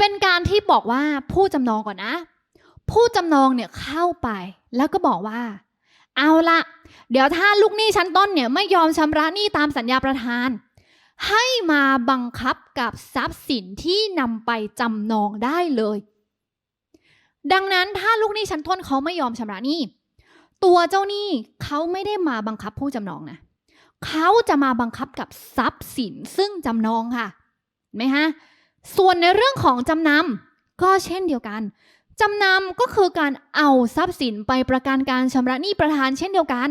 เป็นการที่บอกว่าผู้จำนองก่อนนะ ผู้จำนองเนี่ยเข้าไปแล้วก็บอกว่า เอาละเดี๋ยวถ้าลูกหนี้ชั้นต้นเนี่ยไม่ยอมชำระหนี้ตามสัญญาประทาน ให้มาบังคับกับทรัพย์สินที่นำไปจำนองได้เลย ดังนั้นถ้าลูกหนี้ชั้นต้นเขาไม่ยอมชำระหนี้ตัวเจ้าหนี้เขาไม่ได้มาบังคับผู้จำนองนะเขาจะมาบังคับกับทรัพย์สินซึ่งจำนองค่ะเห็นไหมฮะ ส่วนในเรื่องของจำนำก็เช่นเดียวกัน จำนำก็คือการเอาทรัพย์สินไปประกันการชำระหนี้ประธานเช่นเดียวกัน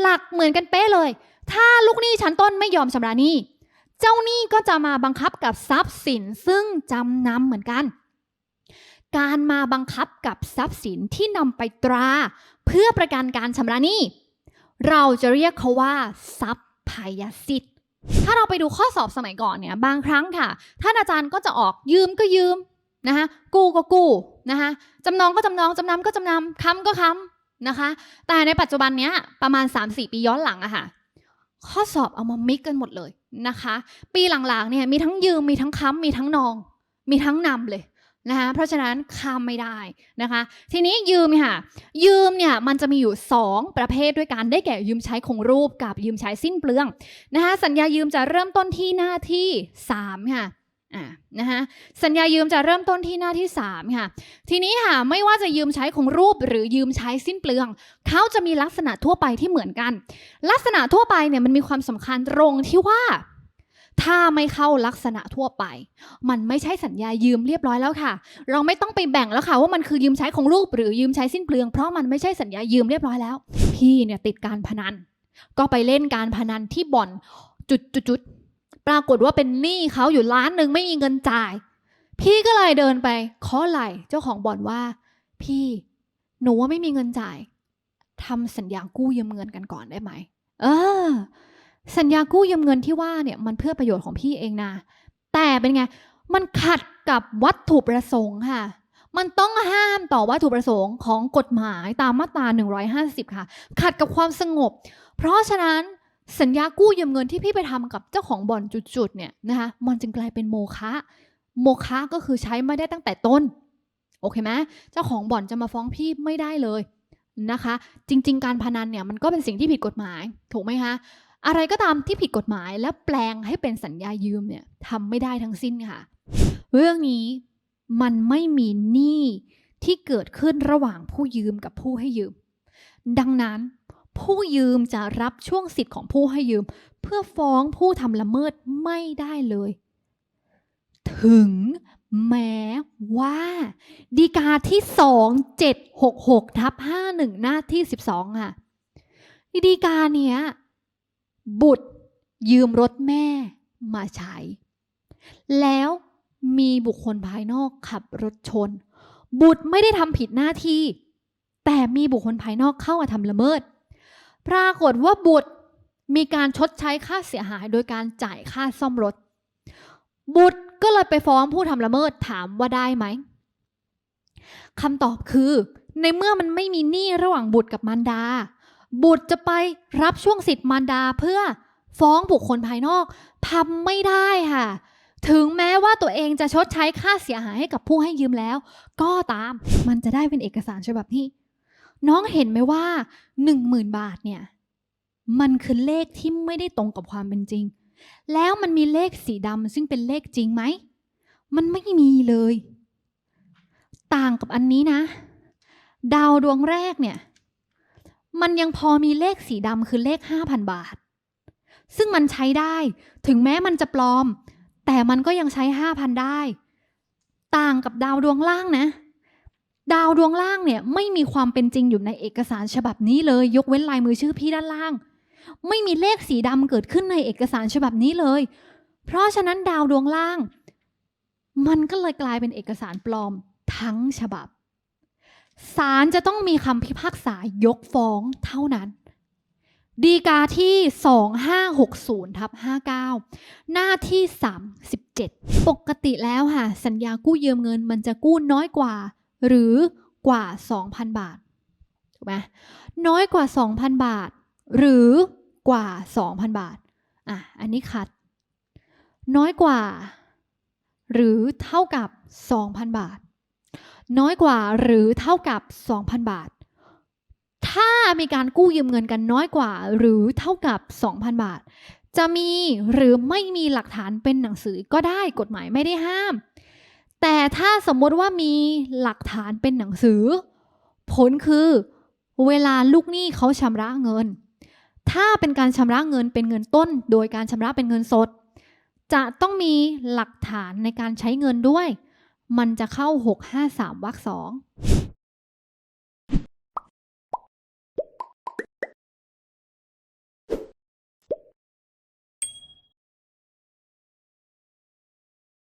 หลักเหมือนกันเป๊ะเลย ถ้าลูกหนี้ชั้นต้นไม่ยอมชำระหนี้ เจ้าหนี้ก็จะมาบังคับกับทรัพย์สินซึ่งจำนำเหมือนกัน การมาบังคับกับทรัพย์สินที่นำไปตรา เพื่อประกันการชำระหนี้ เราจะเรียกเขาว่าทรัพยสิทธิ์ ถ้าเราไปดูข้อสอบสมัยก่อนเนี่ยบางครั้งค่ะ ท่านอาจารย์ก็จะออกยืมก็ยืมนะคะกู้ก็กู้นะคะจำนองก็จำนองจำนำก็จำนำค้ำก็ค้ำนะคะ แต่ในปัจจุบันเนี้ยประมาณ 3-4 ปีย้อนหลังอะค่ะ ข้อสอบเอามามิกกันหมดเลยนะคะ ปีหลังๆเนี่ยมีทั้งยืมมีทั้งค้ำมีทั้งนอง มีทั้งนำเลย นะคะเพราะฉะนั้นข้ามไม่ได้นะคะ ทีนี้ยืมค่ะ ยืมเนี่ยมันจะมีอยู่ 2 ประเภทด้วยกันได้แก่ยืมใช้คงรูปกับยืมใช้สิ้นเปลืองนะคะสัญญายืมจะเริ่มต้นที่หน้าที่3ค่ะอ่านะคะสัญญายืมจะเริ่มต้นที่หน้าที่ 3 ค่ะ ทีนี้ค่ะไม่ว่าจะยืมใช้คงรูปหรือยืมใช้สิ้นเปลือง เขาจะมีลักษณะทั่วไปที่เหมือนกัน ลักษณะทั่วไปเนี่ยมันมีความสำคัญตรงที่ว่า ถ้าไม่เข้าลักษณะทั่วไป มันไม่ใช่สัญญายืมเรียบร้อยแล้วค่ะ เราไม่ต้องไปแบ่งแล้วค่ะว่ามันคือยืมใช้ของรูปหรือยืมใช้สิ้นเปลืองเพราะมันไม่ใช่สัญญายืมเรียบร้อยแล้ว พี่เนี่ยติดการพนัน ก็ไปเล่นการพนันที่บ่อนจุดจุดจุดปรากฏว่าเป็นหนี้เขาอยู่ล้านหนึ่งไม่มีเงินจ่าย พี่ก็เลยเดินไปขอไหลเจ้าของบ่อนว่า พี่หนูว่าไม่มีเงินจ่ายทำสัญญากู้ยืมเงินกันก่อนได้ไหม เออ สัญญากู้ยืมเงินที่ว่าเนี่ยมันเพื่อประโยชน์ของพี่เองนะ แต่เป็นไง มันขัดกับวัตถุประสงค์ค่ะ มันต้องห้ามต่อวัตถุประสงค์ของกฎหมายตามมาตรา 150 ค่ะ ขัดกับความสงบ เพราะฉะนั้นสัญญากู้ยืมเงินที่พี่ไปทำกับเจ้าของบ่อนจุดๆเนี่ยนะคะมันจึงกลายเป็นโมฆะโมฆะก็คือใช้ไม่ได้ตั้งแต่ต้น โอเคไหมเจ้าของบ่อนจะมาฟ้องพี่ไม่ได้เลยนะคะ จริง ๆ การพนันเนี่ยมันก็เป็นสิ่งที่ผิดกฎหมายถูกไหมคะ อะไรก็ตามที่ผิดกฎหมายแล้วแปลงให้เป็นสัญญายืมเนี่ยทำไม่ได้ทั้งสิ้นค่ะ เรื่องนี้มันไม่มีหนี้ที่เกิดขึ้นระหว่างผู้ยืมกับผู้ให้ยืม ดังนั้นผู้ยืมจะรับช่วงสิทธิ์ของผู้ให้ยืม เพื่อฟ้องผู้ทำละเมิดไม่ได้เลย ถึงแม้ว่าดีกาที่ 2766ทับ51 หน้าที่ 12 ค่ะดีกาเนี้ย บุตรยืมรถแม่มาใช้ แล้วมีบุคคลภายนอกขับรถชน บุตรไม่ได้ทำผิดหน้าที่ แต่มีบุคคลภายนอกเข้ามาทำละเมิด ปรากฏว่าบุตรมีการชดใช้ค่าเสียหายโดยการจ่ายค่าซ่อมรถ บุตรก็เลยไปฟ้องผู้ทำละเมิดถามว่าได้ไหมคำตอบคือ ในเมื่อมันไม่มีหนี้ระหว่างบุตรกับมารดา บุตรจะไปรับช่วงสิทธิ์มารดาเพื่อฟ้องบุคคลภายนอกทำไม่ได้ค่ะ ถึงแม้ว่าตัวเองจะชดใช้ค่าเสียหายให้กับผู้ให้ยืมแล้ว ก็ตามมันจะได้เป็นเอกสารฉบับนี้ น้องเห็นไหมว่าหนึ่งหมื่นบาทเนี่ย มันคือเลขที่ไม่ได้ตรงกับความเป็นจริง แล้วมันมีเลขสีดำซึ่งเป็นเลขจริงไหม มันไม่มีเลย ต่างกับอันนี้นะ ดาวดวงแรกเนี่ย มันยังพอมีเลขสีดำคือเลข 5,000 บาท ซึ่งมันใช้ได้ถึงแม้มันจะปลอม แต่มันก็ยังใช้ 5,000 ได้ ต่างกับดาวดวงล่างนะ ดาวดวงล่างเนี่ยไม่มีความเป็นจริงอยู่ในเอกสารฉบับนี้เลย ยกเว้นลายมือชื่อพี่ด้านล่าง ไม่มีเลขสีดำเกิดขึ้นในเอกสารฉบับนี้เลย เพราะฉะนั้นดาวดวงล่าง มันก็เลยกลายเป็นเอกสารปลอมทั้งฉบับ ศาลจะต้องมีคำพิพากษายกฟ้องเท่านั้น ดีกาที่ 2560ทับ59 หน้าที่ 37 ปกติแล้วค่ะ สัญญากู้ยืมเงินมันจะกู้น้อยกว่า หรือกว่า 2,000 บาท ถูกไหมน้อยกว่า 2,000 บาท หรือกว่า 2,000 บาท อะ อันนี้ขัด น้อยกว่า หรือเท่ากับ 2,000 บาท น้อยกว่าหรือเท่ากับ 2,000 บาท ถ้ามีการกู้ยืมเงินกันน้อยกว่าหรือเท่ากับ 2,000 บาท จะมีหรือไม่มีหลักฐานเป็นหนังสือก็ได้กฎหมายไม่ได้ห้าม แต่ถ้าสมมติว่ามีหลักฐานเป็นหนังสือ ผลคือเวลาลูกหนี้เขาชำระเงิน ถ้าเป็นการชำระเงินเป็นเงินต้น โดยการชำระเป็นเงินสด จะต้องมีหลักฐานในการใช้เงินด้วย มันจะเข้า 653วรรคสอง